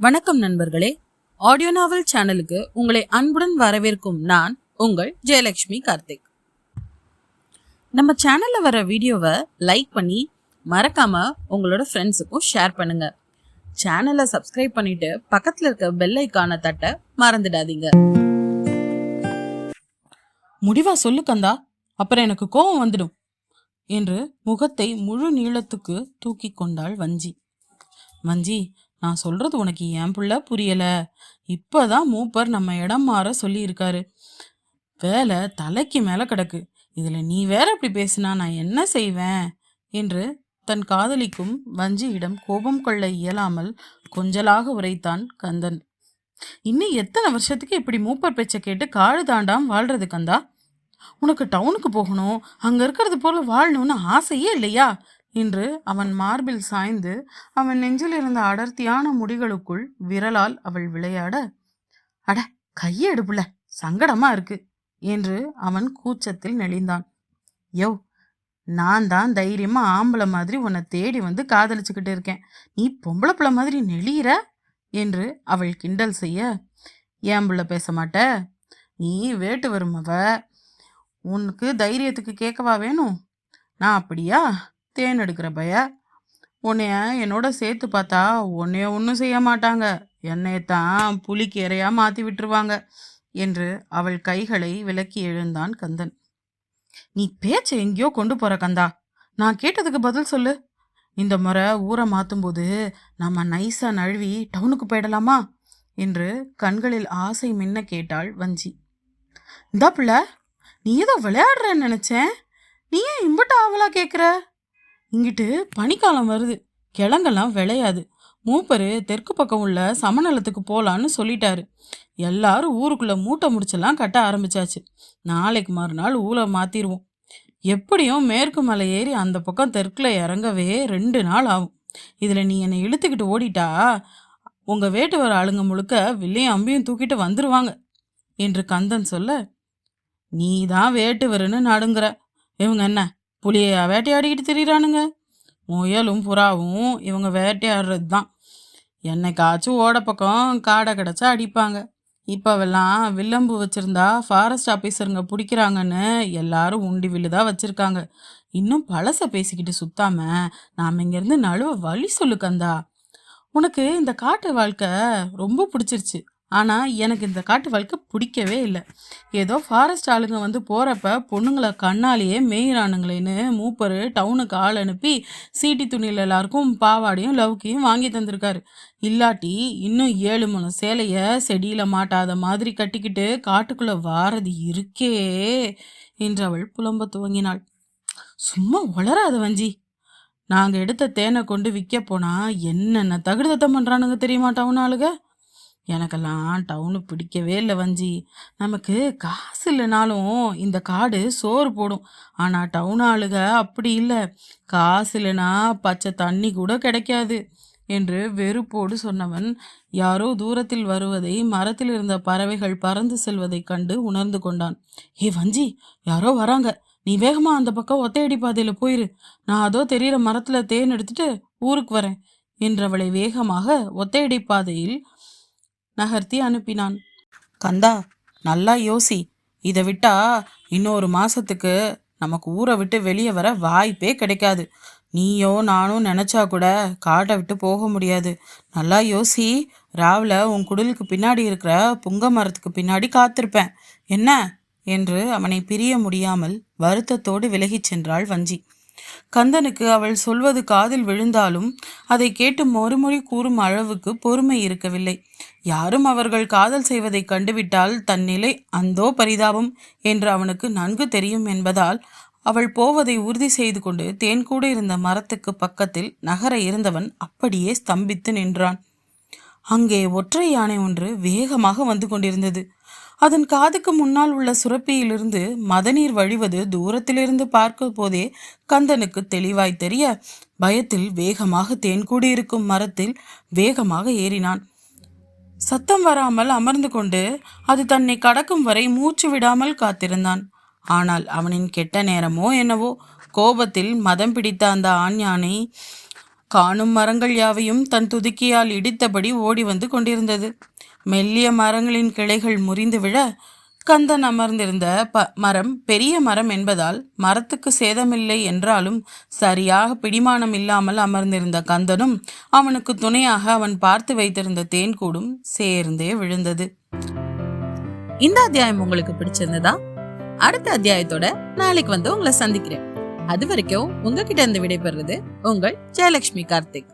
வணக்கம் நண்பர்களே. ஆடியோ நாவல் சேனலுக்கு உங்களை அன்புடன் வரவேற்கும் நான் உங்கள் ஜெயலட்சுமி கார்த்திக். நம்ம சேனல்ல வர வீடியோவை லைக் பண்ணி மறக்காம உங்களோட ஃப்ரெண்ட்ஸுக்கும் ஷேர் பண்ணுங்க. சேனலை சப்ஸ்கிரைப் பண்ணிட்டு பக்கத்துல இருக்க பெல் தட்டை தட்ட மறந்துடாதீங்க. முடிவா சொல்லு கந்தா. அப்புறம் எனக்கு கோபம் வந்துடும். என்று முகத்தை முழு நீளத்துக்கு தூக்கி கொண்டாள் வஞ்சி. வஞ்சி நான் சொல்றது உனக்கு ஏன் புள்ள புரியல. இப்பதான் மூப்பர் நம்ம இடம் மாற சொல்லியிருக்காரு. வேலை தலைக்கு மேலே கிடக்கு. இதில் நீ வேற இப்படி பேசினா நான் என்ன செய்வேன்? என்று தன் காதலிக்கும் வஞ்சியிடம் கோபம் கொள்ள இயலாமல் கொஞ்சலாக உரைத்தான் கந்தன். இன்னும் எத்தனை வருஷத்துக்கு இப்படி மூப்பர் பேச்சை கேட்டு காடு தாண்டாம் வாழ்றது கந்தா? உனக்கு டவுனுக்கு போகணும். அங்கே இருக்கிறது போல வாழணும்னு ஆசையே இல்லையா? இன்று அவன் மார்பில் சாய்ந்து அவன் நெஞ்சில் இருந்த அடர்த்தியான முடிகளுக்குள் விரலால் அவள் விளையாட அட கையெடுப்புல சங்கடமா இருக்கு என்று அவன் கூச்சத்தில் நெளிந்தான். யோ நான் தான் தைரியமா ஆம்பளை மாதிரி உன்னை தேடி வந்து காதலிச்சுக்கிட்டு இருக்கேன். நீ பொம்பளை பிள்ளை மாதிரி நெளியிற? என்று அவள் கிண்டல் செய்ய ஏன் புள்ள பேச மாட்ட? நீ வேட்டு வருமவ உனக்கு தைரியத்துக்கு கேட்கவா வேணும்? நான் அப்படியா? தேன் எடுக்கிற பய உன்னைய என்னோட சேர்த்து பார்த்தா உன்னைய ஒன்றும் செய்ய மாட்டாங்க. என்னையத்தான் புலிக்கு இறையா மாற்றி விட்டுருவாங்க என்று அவள் கைகளை விலக்கி எழுந்தான் கந்தன். நீ பேச்சை எங்கேயோ கொண்டு போற கந்தா. நான் கேட்டதுக்கு பதில் சொல்லு. இந்த முறை ஊரை மாற்றும்போது நம்ம நைஸாக நழுவி டவுனுக்கு போயிடலாமா? என்று கண்களில் ஆசை மின்ன கேட்டாள் வஞ்சி. இந்தா நீ ஏதோ விளையாடுறன்னு நினச்சேன். நீ ஏன் இம்பட்ட ஆவலா கேட்குற இங்கிட்டு பனிக்காலம் வருது. கிழங்கெல்லாம் விளையாது. மூப்பரு தெற்கு பக்கம் உள்ள சமநலத்துக்கு போகலான்னு சொல்லிட்டாரு. எல்லாரும் ஊருக்குள்ளே மூட்டை முடிச்செல்லாம் கட்ட ஆரம்பிச்சாச்சு. நாளைக்கு மறுநாள் ஊரை மாற்றிடுவோம் எப்படியும் மேற்கு மலை ஏறி அந்த பக்கம் தெற்கில் இறங்கவே ரெண்டு நாள் ஆகும். இதில் நீ என்னை இழுத்துக்கிட்டு ஓடிட்டா உங்கள் வேட்டு வர ஆளுங்க முழுக்க வில்லையும் அம்பியும் தூக்கிட்டு வந்துருவாங்க என்று கந்தன் சொல்ல நீ தான் வேட்டு வருன்னு இவங்க என்ன புலியை வேட்டையாடிக்கிட்டு திரியிறானுங்க. முயலும் புறாவும் இவங்க வேட்டையாடுறது தான் என்னைக்காச்சும் ஓட பக்கம் காடை கிடச்சா அடிப்பாங்க. இப்போவெல்லாம் வில்லம்பு வச்சுருந்தா ஃபாரஸ்ட் ஆஃபீஸருங்க பிடிக்கிறாங்கன்னு எல்லாரும் உண்டி வில்லு தான் வச்சுருக்காங்க. இன்னும் பழசை பேசிக்கிட்டு சுத்தாம நாம் இங்கேருந்து நழுவ வழி சொல்லு கந்தா. உனக்கு இந்த காட்டு வாழ்க்கை ரொம்ப பிடிச்சிருச்சு. ஆனால் எனக்கு இந்த காட்டு வாழ்க்கை பிடிக்கவே இல்லை. ஏதோ ஃபாரஸ்ட் ஆளுங்க வந்து போகிறப்ப பொண்ணுங்களை கண்ணாலேயே மேயிறானுங்களேன்னு மூப்பர் டவுனுக்கு ஆள் அனுப்பி சீட்டி துணியில் எல்லாருக்கும் பாவாடையும் லவ்கியும் வாங்கி தந்திருக்காரு. இல்லாட்டி இன்னும் ஏழு மூணு சேலையை செடியில் மாட்டாத மாதிரி கட்டிக்கிட்டு காட்டுக்குள்ளே வாரது இருக்கே என்றவள் புலம்ப துவங்கினாள். சும்மா வளராத வஞ்சி. நாங்கள் எடுத்த தேனை கொண்டு விற்க போனால் என்னென்ன தகுதத்தம் பண்ணுறானுங்க தெரியுமா டவுன் ஆளுங்க? எனக்கெல்லாம் டவுனு பிடிக்கவே இல்லை வஞ்சி. நமக்கு காசு இல்லைனாலும் இந்த காடு சோறு போடும். ஆனால் டவுன் ஆளுக அப்படி இல்லை. காசு இல்லைனா பச்சை தண்ணி கூட கிடைக்காது என்று வெறுப்போடு சொன்னவன் யாரோ தூரத்தில் வருவதை மரத்தில் இருந்த பறவைகள் பறந்து செல்வதைக் கண்டு உணர்ந்து கொண்டான். ஏ வஞ்சி யாரோ வராங்க. நீ வேகமா அந்த பக்கம் ஒத்தையடி பாதையில் போயிரு. நான் அதோ தெரியிற மரத்தில் தேன் எடுத்துட்டு ஊருக்கு வரேன் என்றவளை வேகமாக ஒத்தையடி பாதையில் நகர்த்தி அனுப்பினான். கந்தா நல்லா யோசி. இதை விட்டா இன்னொரு மாசத்துக்கு நமக்கு ஊரை விட்டு வெளியே வர வாய்ப்பே கிடைக்காது. நீயோ நானும் நினச்சா கூட காட்டை விட்டு போக முடியாது. நல்லா யோசி. ராவில் உன் குடிலுக்கு பின்னாடி இருக்கிற புங்க மரத்துக்கு பின்னாடி காத்திருப்பேன். என்ன? என்று அவனை பிரிய முடியாமல் வருத்தத்தோடு விலகிச் சென்றாள் வஞ்சி. கந்தனுக்கு அவள் சொல்வது காதில் விழுந்தாலும் அதை கேட்டு மறுமொழி கூறும் அளவுக்கு பொறுமை இருக்கவில்லை. யாரும் அவர்கள் காதல் செய்வதை கண்டுவிட்டால் தன் நிலை அந்தோ பரிதாபம் என்று அவனுக்கு நன்கு தெரியும் என்பதால் அவள் போவதை உறுதி செய்து கொண்டு தேன்கூட இருந்த மரத்துக்கு பக்கத்தில் நகர இருந்தவன் அப்படியே ஸ்தம்பித்து நின்றான். அங்கே ஒற்றை யானை ஒன்று வேகமாக வந்து கொண்டிருந்தது. அதன் காதுக்கு முன்னால் உள்ள சுரப்பியிலிருந்து மதநீர் வழிவது தூரத்திலிருந்து பார்க்கும் போதே கந்தனுக்கு தெளிவாய் தெரிய பயத்தில் வேகமாக தேன் கூடியிருக்கும் மரத்தில் வேகமாக ஏறினான். சத்தம் வராமல் அமர்ந்து கொண்டு அது தன்னை கடக்கும் வரை மூச்சு விடாமல் காத்திருந்தான். ஆனால் அவனின் கெட்ட நேரமோ என்னவோ கோபத்தில் மதம் பிடித்த அந்த ஆண் யானை காணும் மரங்கள் யாவையும் தன் துதுக்கியால் இடித்தபடி ஓடி வந்து கொண்டிருந்தது. மெல்லிய மரங்களின் கிளைகள் முறிந்து விழ கந்தன் அமர்ந்திருந்த ப மரம் பெரிய மரம் என்பதால் மரத்துக்கு சேதமில்லை என்றாலும் சரியாக பிடிமானம் இல்லாமல் அமர்ந்திருந்த கந்தனும் அவனுக்கு துணையாக அவன் பார்த்து வைத்திருந்த தேன்கூடும் சேர்ந்தே விழுந்தது. இந்த அத்தியாயம் உங்களுக்கு பிடிச்சிருந்ததா? அடுத்த அத்தியாயத்தோட நாளைக்கு வந்து உங்களை சந்திக்கிறேன். அது வரைக்கும் உங்ககிட்ட இருந்து விடைபெறுறது உங்கள் ஜெயலட்சுமி கார்த்திக்.